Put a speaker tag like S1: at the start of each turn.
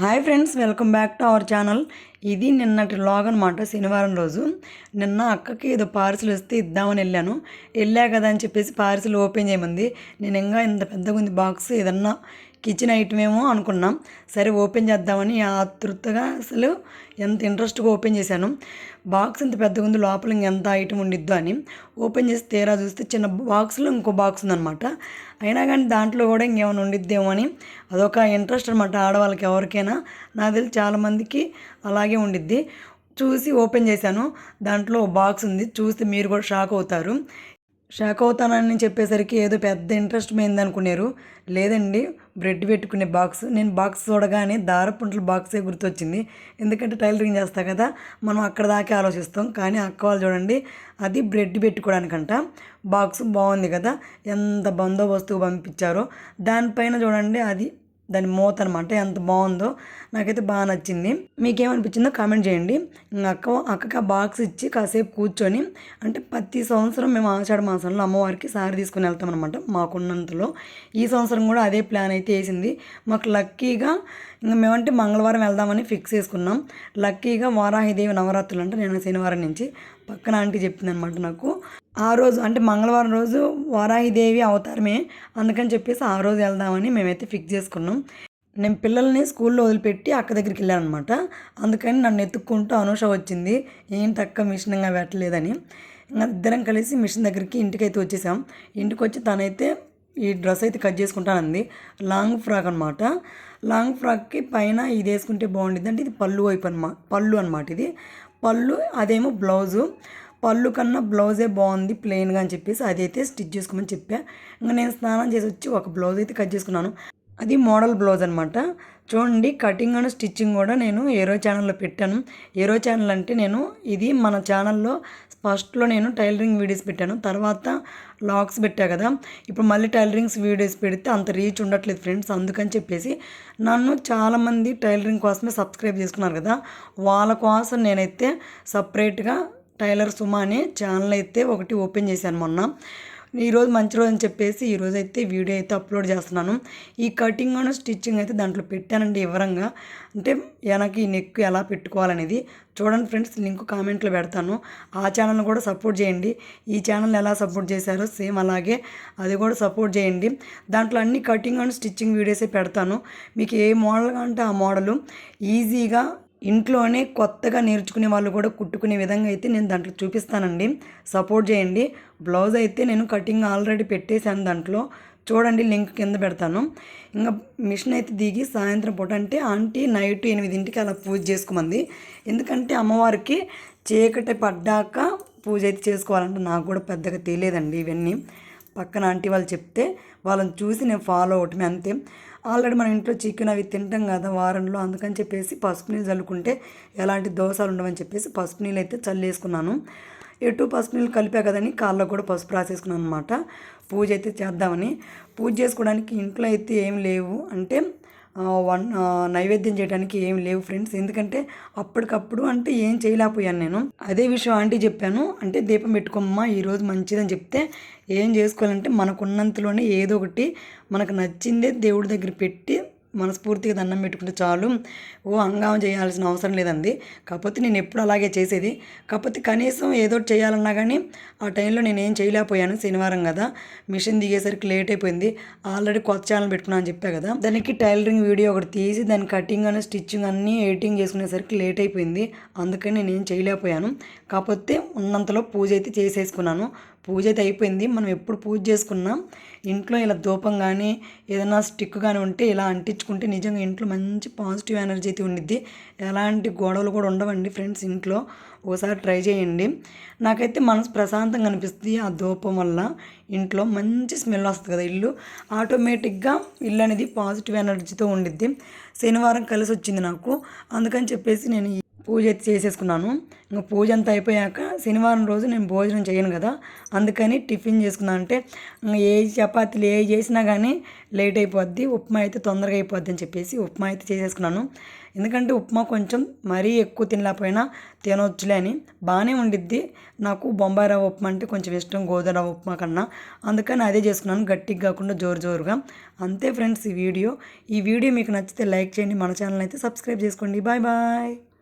S1: Hi friends welcome back to our channel. ఇది నిన్నటి log అనమాట శనివారం రోజు. నిన్న అక్కకి ఏదో పార్సిల్ వస్తే ఇద్దామని వెళ్ళాను. వెళ్ళా కదా అని చెప్పేసి పార్సిల్ ఓపెన్ చేయమంది. నేను ఇంకా ఇంత పెద్దగా ఉంది బాక్స్ ఏదన్నా కిచెన్ ఐటమ్ ఏమో అనుకున్నాం. సరే ఓపెన్ చేద్దామని ఆతృతగా అసలు ఎంత ఇంట్రెస్ట్గా ఓపెన్ చేశాను. బాక్స్ ఇంత పెద్దగా ఉంది లోపల ఎంత ఐటమ్ ఉండిద్దో అని ఓపెన్ చేసి తీరా చూస్తే చిన్న బాక్స్లో ఇంకో బాక్స్ ఉందన్నమాట. అయినా కానీ దాంట్లో కూడా ఇంకేమైనా ఉండిద్దేమో అని అదొక ఇంట్రెస్ట్ అనమాట ఆడవాళ్ళకి ఎవరికైనా. నాకు తెలిసి చాలామందికి అలాగే ఉండిద్ది. చూసి ఓపెన్ చేశాను. దాంట్లో బాక్స్ ఉంది. చూస్తే మీరు కూడా షాక్ అవుతారు. షాక్ అవుతానని చెప్పేసరికి ఏదో పెద్ద ఇంట్రెస్ట్ పోయింది అనుకున్నారు లేదండి బ్రెడ్ పెట్టుకునే బాక్స్. నేను బాక్స్ చూడగానే దారపుంట్ల బాక్సే గుర్తొచ్చింది. ఎందుకంటే టైలరింగ్ చేస్తా కదా మనం అక్కడ దాకే ఆలోచిస్తాం. కానీ అక్క వాళ్ళు చూడండి అది బ్రెడ్ పెట్టుకోవడానికంట బాక్స్ బాగుంది కదా ఎంత బందోబస్తుగా పంపించారో. దానిపైన చూడండి అది దాని మూత అనమాట ఎంత బాగుందో నాకైతే బాగా నచ్చింది. మీకేమనిపించిందో కామెంట్ చేయండి. ఇంకా అక్క అక్కకి ఆ బాక్స్ ఇచ్చి కాసేపు కూర్చొని అంటే ప్రతి సంవత్సరం మేము ఆషాఢ మాసంలో అమ్మవారికి సారీ తీసుకుని వెళ్తాం అనమాట మాకున్నంతలో ఈ సంవత్సరం కూడా అదే ప్లాన్ అయితే వేసింది. మాకు లక్కీగా ఇంకా మేమంటే మంగళవారం వెళ్దామని ఫిక్స్ చేసుకున్నాం. లక్కీగా వారాహిదేవి నవరాత్రులు అంటే నేను శనివారం నుంచి పక్కన ఆంటీ చెప్పింది అనమాట నాకు. ఆ రోజు అంటే మంగళవారం రోజు వారాహిదేవి అవతారమే. అందుకని చెప్పేసి ఆ రోజు వెళ్దామని మేమైతే ఫిక్స్ చేసుకున్నాం. నేను పిల్లల్ని స్కూల్లో వదిలిపెట్టి అక్క దగ్గరికి వెళ్ళాను అనమాట అందుకని నన్ను ఎత్తుక్కుంటూ అనూష వచ్చింది. ఏంటి అక్క మిషన్గా పెట్టలేదని. ఇంకా ఇద్దరం కలిసి మిషన్ దగ్గరికి ఇంటికైతే వచ్చేసాం. ఇంటికి వచ్చి తనైతే ఈ డ్రెస్ అయితే కట్ చేసుకుంటానంది. లాంగ్ ఫ్రాక్ అనమాట లాంగ్ ఫ్రాక్కి పైన ఇది వేసుకుంటే బాగుంటుంది అంటే ఇది పళ్ళు వైపు అనమాట పళ్ళు అనమాట ఇది. పళ్ళు అదేమో బ్లౌజు. పళ్ళు కన్నా బ్లౌజే బాగుంది ప్లెయిన్గా అని చెప్పేసి అదైతే స్టిచ్ చేసుకోమని చెప్పా. ఇంకా నేను స్నానం చేసి వచ్చి ఒక బ్లౌజ్ అయితే కట్ చేసుకున్నాను. అది మోడల్ బ్లౌజ్ అనమాట చూడండి కటింగ్ అండ్ స్టిచ్చింగ్ కూడా నేను ఏరో ఛానల్లో పెట్టాను. ఏరో ఛానల్ అంటే నేను ఇది మన ఛానల్లో ఫస్ట్లో నేను టైలరింగ్ వీడియోస్ పెట్టాను. తర్వాత లాగ్స్ పెట్టా కదా. ఇప్పుడు మళ్ళీ టైలరింగ్స్ వీడియోస్ పెడితే అంత రీచ్ ఉండట్లేదు ఫ్రెండ్స్ అందుకని చెప్పేసి నన్ను చాలామంది టైలరింగ్ కోసమే సబ్స్క్రైబ్ చేసుకున్నారు కదా. వాళ్ళ కోసం నేనైతే సపరేట్గా టైలర్ సుమా అనే ఛానల్ అయితే ఒకటి ఓపెన్ చేశాను మొన్న. ఈరోజు మంచి రోజు అని చెప్పేసి ఈరోజు అయితే వీడియో అయితే అప్లోడ్ చేస్తున్నాను. ఈ కటింగ్ అను స్టిచ్చింగ్ అయితే దాంట్లో పెట్టానండి వివరంగా. అంటే వెనక్కి నెక్ ఎలా పెట్టుకోవాలనేది. చూడండి ఫ్రెండ్స్ లింక్ కామెంట్లో పెడతాను. ఆ ఛానల్ని కూడా సపోర్ట్ చేయండి. ఈ ఛానల్ ఎలా సపోర్ట్ చేశారో సేమ్ అలాగే అది కూడా సపోర్ట్ చేయండి. దాంట్లో అన్ని కటింగ్ అండ్ స్టిచ్చింగ్ వీడియోసే పెడతాను. మీకు ఏ మోడల్ అంటే ఆ మోడలు ఈజీగా ఇంట్లోనే కొత్తగా నేర్చుకునే వాళ్ళు కూడా కుట్టుకునే విధంగా అయితే నేను దాంట్లో చూపిస్తానండి. సపోర్ట్ చేయండి. బ్లౌజ్ అయితే నేను కటింగ్ ఆల్రెడీ పెట్టేశాను దాంట్లో. చూడండి లింక్ కింద పెడతాను. ఇంకా మిషన్ అయితే దిగి సాయంత్రం పూట అంటే ఆంటీ నైట్ ఎనిమిదింటికి అలా పూజ చేసుకోమంది. ఎందుకంటే అమ్మవారికి చీకటి పడ్డాక పూజ అయితే చేసుకోవాలంటే నాకు కూడా పెద్దగా తెలియదండి ఇవన్నీ. పక్కన ఆంటీ వాళ్ళు చెప్తే వాళ్ళని చూసి నేను ఫాలో అవటమే అంతే. ఆల్రెడీ మన ఇంట్లో చికెన్ అవి తింటాం కదా వారంలో అందుకని చెప్పేసి పసుపు నీళ్ళు చల్లుకుంటే ఎలాంటి దోషాలు ఉండవని చెప్పేసి పసుపు నీళ్ళు అయితే చల్లేసుకున్నాను. ఎటు పసుపు నీళ్ళు కలిపా కదని కాళ్ళకు కూడా పసుపు రాసేసుకున్నాను అనమాట పూజ అయితే చేద్దామని. పూజ చేసుకోవడానికి ఇంట్లో అయితే ఏం లేవు. అంటే వన్ నైవేద్యం చేయడానికి ఏం లేవు ఫ్రెండ్స్. ఎందుకంటే అప్పటికప్పుడు అంటే ఏం చేయలేకపోయాను నేను. అదే విషయం ఆంటీ చెప్పాను. అంటే దీపం పెట్టుకోమ్మా ఈరోజు మంచిదని చెప్తే ఏం చేసుకోవాలంటే మనకున్నంతలోనే ఏదో ఒకటి మనకు నచ్చిందే దేవుడి దగ్గర పెట్టి మనస్ఫూర్తిగా దండం పెట్టుకుంటే చాలు. ఓ హంగామం చేయాల్సిన అవసరం లేదండి. కాకపోతే నేను ఎప్పుడు అలాగే చేసేది. కాకపోతే కనీసం ఏదో చేయాలన్నా కానీ ఆ టైంలో నేను ఏం చేయలేకపోయాను శనివారం కదా. మిషన్ దిగేసరికి లేట్ అయిపోయింది. ఆల్రెడీ కొత్త ఛానల్ పెట్టుకున్నా అని చెప్పా కదా. దానికి టైలరింగ్ వీడియో ఒకటి తీసి దాని కటింగ్ అని స్టిచ్చింగ్ అన్నీ ఎడిటింగ్ చేసుకునేసరికి లేట్ అయిపోయింది. అందుకని నేను ఏం చేయలేకపోయాను. కాకపోతే ఉన్నంతలో పూజ అయితే చేసేసుకున్నాను. పూజ అయితే అయిపోయింది. మనం ఎప్పుడు పూజ చేసుకున్నాం ఇంట్లో ఇలా ధూపం కానీ ఏదైనా స్టిక్ కానీ ఉంటే ఇలా అంటించుకుంటే నిజంగా ఇంట్లో మంచి పాజిటివ్ ఎనర్జీ అయితే ఉండిద్ది. ఎలాంటి గొడవలు కూడా ఉండవండి ఫ్రెండ్స్ ఇంట్లో. ఒకసారి ట్రై చేయండి. నాకైతే మనసు ప్రశాంతంగా అనిపిస్తుంది ఆ ధూపం వల్ల. ఇంట్లో మంచి స్మెల్ వస్తుంది కదా ఇల్లు. ఆటోమేటిక్గా ఇల్లు అనేది పాజిటివ్ ఎనర్జీతో ఉండిద్ది. శనివారం కలిసి వచ్చింది నాకు. అందుకని చెప్పేసి నేను పూజ అయితే చేసేసుకున్నాను. ఇంకా పూజ అంతా అయిపోయాక శనివారం రోజు నేను భోజనం చేయను కదా. అందుకని టిఫిన్ చేసుకున్నాను అంటే ఏ చపాతీలు ఏ చేసినా కానీ లేట్ అయిపోద్ది. ఉప్మా అయితే తొందరగా అయిపోద్ది అని చెప్పేసి ఉప్మా అయితే చేసేసుకున్నాను. ఎందుకంటే ఉప్మా కొంచెం మరీ ఎక్కువ తినలేకపోయినా తినవచ్చులే అని బాగానే ఉండిద్ది. నాకు బొంబాయి రవ్వ ఉప్మా అంటే కొంచెం ఇష్టం గోధుమ ఉప్మా కన్నా. అందుకని అదే చేసుకున్నాను గట్టిగా కాకుండా జోరు జోరుగా. అంతే ఫ్రెండ్స్ ఈ వీడియో. ఈ వీడియో మీకు నచ్చితే లైక్ చేయండి మన ఛానల్ అయితే సబ్స్క్రైబ్ చేసుకోండి. Bye bye.